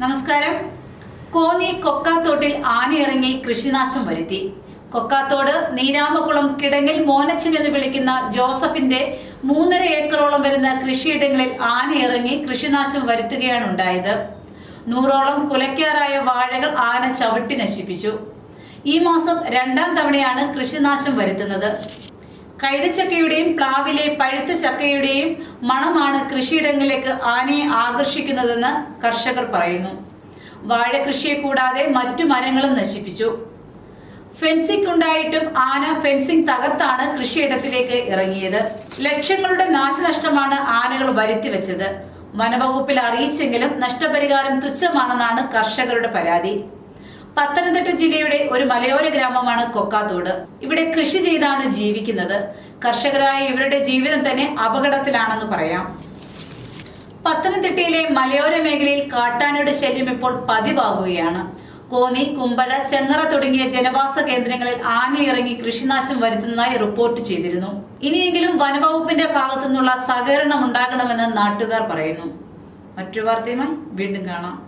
നമസ്കാരം. കോന്നി കൊക്കാത്തോട്ടിൽ ആനയിറങ്ങി കൃഷിനാശം വരുത്തി. കൊക്കാത്തോട് നീരാമകുളം കിടങ്ങിൽ മോനച്ചൻ എന്ന് വിളിക്കുന്ന ജോസഫിന്റെ മൂന്നര ഏക്കറോളം വരുന്ന കൃഷിയിടങ്ങളിൽ ആനയിറങ്ങി കൃഷിനാശം വരുത്തുകയാണ് ഉണ്ടായത്. നൂറോളം കുലയ്ക്കാറായ വാഴകൾ ആന ചവിട്ടി നശിപ്പിച്ചു. ഈ മാസം രണ്ടാം തവണയാണ് കൃഷിനാശം വരുത്തുന്നത്. കൈതച്ചക്കയുടെയും പ്ലാവിലെ പഴുത്ത ചക്കയുടെയും മണമാണ് കൃഷിയിടങ്ങളിലേക്ക് ആനയെ ആകർഷിക്കുന്നതെന്ന് കർഷകർ പറയുന്നു. വാഴ കൃഷിയെ കൂടാതെ മറ്റു മരങ്ങളും നശിപ്പിച്ചു. ഫെൻസിംഗ് ഉണ്ടായിട്ടും ആന ഫെൻസിംഗ് തകർത്താണ് കൃഷിയിടത്തിലേക്ക് ഇറങ്ങിയത്. ലക്ഷങ്ങളുടെ നാശനഷ്ടമാണ് ആനകൾ വരുത്തി വെച്ചത്. വനവകുപ്പിൽ അറിയിച്ചെങ്കിലും നഷ്ടപരിഹാരം തുച്ഛമാണെന്നാണ് കർഷകരുടെ പരാതി. പത്തനംതിട്ട ജില്ലയുടെ ഒരു മലയോര ഗ്രാമമാണ് കൊക്കാത്തോട്. ഇവിടെ കൃഷി ചെയ്താണ് ജീവിക്കുന്നത്. കർഷകരായ ഇവരുടെ ജീവിതം തന്നെ അപകടത്തിലാണെന്ന് പറയാം. പത്തനംതിട്ടയിലെ മലയോര മേഖലയിൽ കാട്ടാനയുടെ ശല്യം ഇപ്പോൾ പതിവാകുകയാണ്. കോന്നി കുമ്പഴ ചെങ്ങറ തുടങ്ങിയ ജനവാസ കേന്ദ്രങ്ങളിൽ ആനയിറങ്ങി കൃഷിനാശം വരുത്തുന്നതായി റിപ്പോർട്ട് ചെയ്തിരുന്നു. ഇനിയെങ്കിലും വനവകുപ്പിന്റെ ഭാഗത്തു നിന്നുള്ള സഹകരണം ഉണ്ടാകണമെന്ന് നാട്ടുകാർ പറയുന്നു. മറ്റു വാർത്തയുമായി വീണ്ടും കാണാം.